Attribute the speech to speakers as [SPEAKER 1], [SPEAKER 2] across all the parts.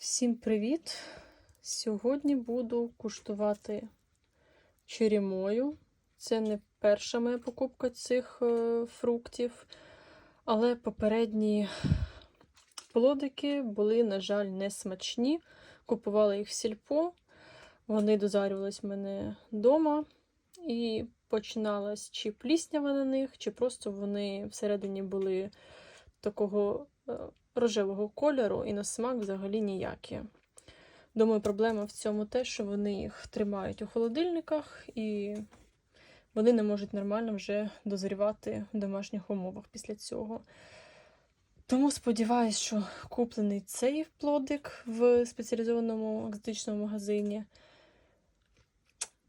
[SPEAKER 1] Всім привіт! Сьогодні буду куштувати черемою. Це не перша моя покупка цих е, фруктів, але попередні плодики були, на жаль, не смачні. Купувала їх в сільпо, вони дозарювались в мене вдома, і починалась чи пліснява на них, чи просто вони всередині були такого рожевого кольору і на смак взагалі ніякі. Думаю, проблема в цьому те, що вони їх тримають у холодильниках і вони не можуть нормально вже дозрівати в домашніх умовах після цього. Тому сподіваюся, що куплений цей плодик в спеціалізованому екзотичному магазині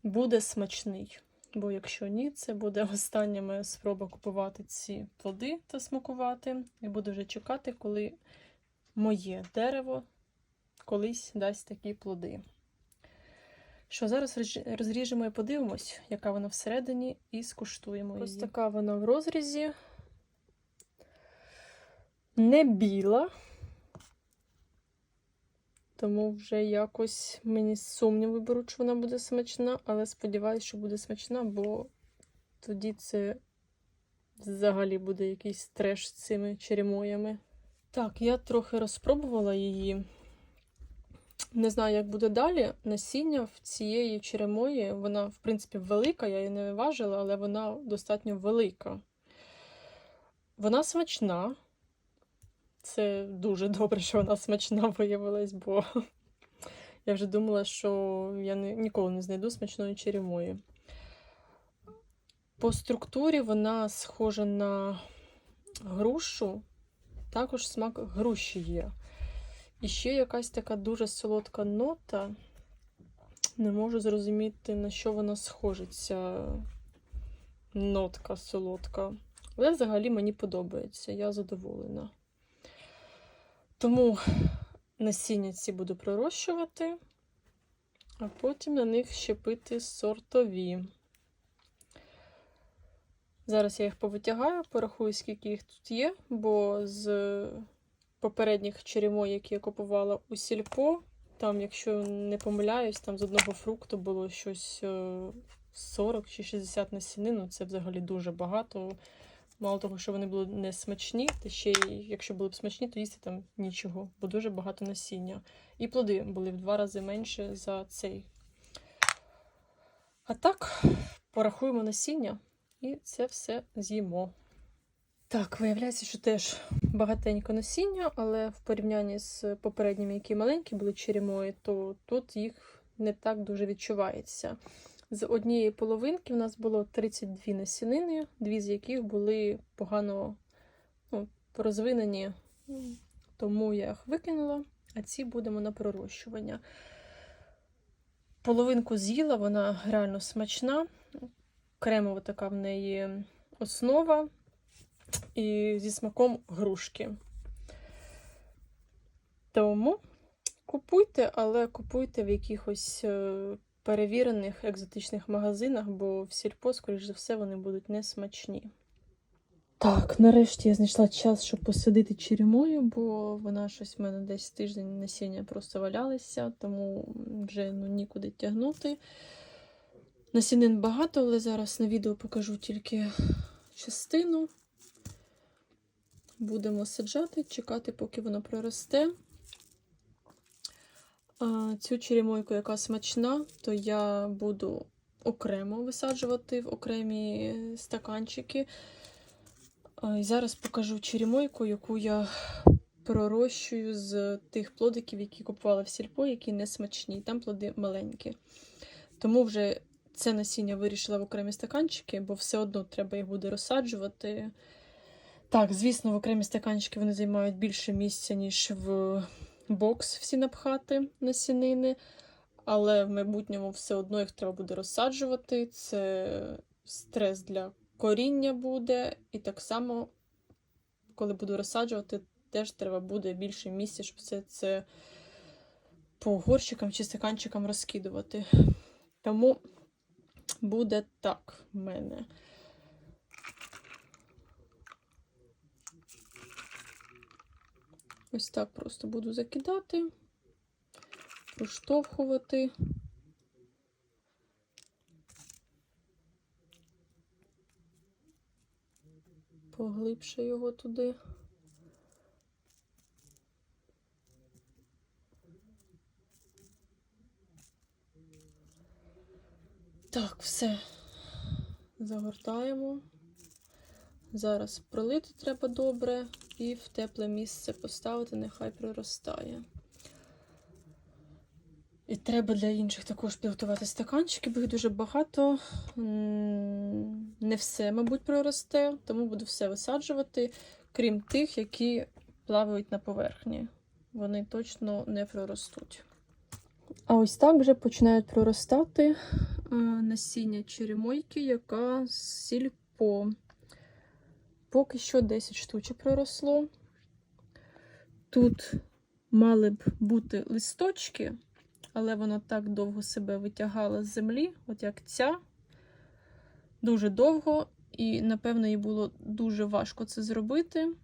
[SPEAKER 1] буде смачний. Бо якщо ні, це буде остання моя спроба купувати ці плоди та смакувати. І буду вже чекати, коли моє дерево колись дасть такі плоди. Що зараз розріжемо і подивимось, яка вона всередині, і скуштуємо її. Ось така вона в розрізі. Не біла. Тому вже якось мені сумніви беруть, що вона буде смачна, але сподіваюся, що буде смачна, бо тоді це взагалі буде якийсь треш з цими черемоями. Так, я трохи розпробувала її. Не знаю, як буде далі. Насіння в цієї черемої, вона, в принципі, велика, я її не важила, але вона достатньо велика. Вона смачна. Це дуже добре, що вона смачна виявилась, бо я вже думала, що я ніколи не знайду смачної черемої. По структурі вона схожа на грушу, також смак груші є. І ще якась така дуже солодка нота. Не можу зрозуміти, на що вона схожа, ця нотка солодка. Але взагалі мені подобається, я задоволена. Тому насіння ці буду пророщувати, а потім на них щепити сортові. Зараз я їх повитягаю, порахую, скільки їх тут є, бо з попередніх черемой, які я купувала у сільпо, там, якщо не помиляюсь, там з одного фрукту було щось е, 40 чи 60 насінин. Ну, це взагалі дуже багато. Мало того, що вони були не смачні, та ще й якщо були б смачні, то їсти там нічого, бо дуже багато насіння. І плоди були в два рази менше за цей. А так, порахуємо насіння і це все з'їмо. Так, виявляється, що теж багатенько насіння, але в порівнянні з попередніми, які маленькі були черемої, то тут їх не так дуже відчувається. З однієї половинки в нас було 32 насінини, дві з яких були погано ну, розвинені, тому я їх викинула, а ці будемо на пророщування. Половинку з'їла, вона реально смачна, кремова така в неї основа і зі смаком грушки. Тому купуйте, але купуйте в якихось е, перевірених екзотичних магазинах, бо в сільпо, скоріш за все, вони будуть не смачні. Так, нарешті я знайшла час, щоб посадити черемою, бо вона щось в мене десь тиждень насіння просто валялися, тому вже ну, нікуди тягнути. Насінин багато, але зараз на відео покажу тільки частину. Будемо саджати, чекати, поки воно проросте. Цю черемойку, яка смачна, то я буду окремо висаджувати в окремі стаканчики. І зараз покажу черемойку, яку я пророщую з тих плодиків, які купувала в сільпо, які не смачні. Там плоди маленькі. Тому вже це насіння вирішила в окремі стаканчики, бо все одно треба їх буде розсаджувати. Так, звісно, в окремі стаканчики вони займають більше місця, ніж в бокс всі напхати насінини. Але в майбутньому все одно їх треба буде розсаджувати. Це стрес для коріння буде. І так само, коли буду розсаджувати, теж треба буде більше місця, щоб все це по горщикам чи стаканчикам розкидувати. Тому буде так в мене. Ось так просто буду закидати. поштовхувати. Поглибше його туди. Так, все. Загортаємо. Зараз пролити треба добре і в тепле місце поставити, нехай проростає. І треба для інших також підготувати стаканчики, бо їх дуже багато. Не все, мабуть, проросте, тому буду все висаджувати, крім тих, які плавають на поверхні. Вони точно не проростуть. А ось так вже починають проростати е, насіння черемойки, яка з сільпо. Поки що 10 штучок проросло. Тут мали б бути листочки, але вона так довго себе витягала з землі, от як ця. Дуже довго, і, напевно, їй було дуже важко це зробити.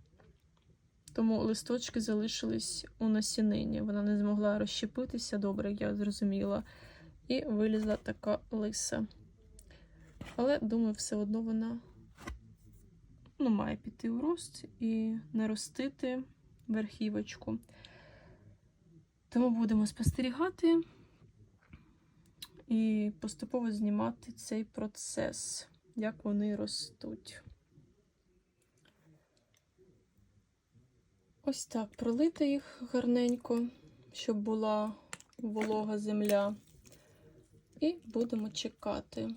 [SPEAKER 1] Тому листочки залишились у насінині. Вона не змогла розщепитися добре, як я зрозуміла. І вилізла така лиса. Але, думаю, все одно вона ну, має піти у рост і наростити верхівочку. Тому будемо спостерігати і поступово знімати цей процес, як вони ростуть. Ось так пролити їх гарненько, щоб була волога земля. І будемо чекати.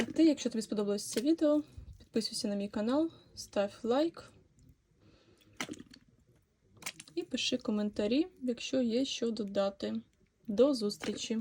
[SPEAKER 1] А ти, якщо тобі сподобалось це відео, підписуйся на мій канал, став лайк і пиши коментарі, якщо є що додати. До зустрічі!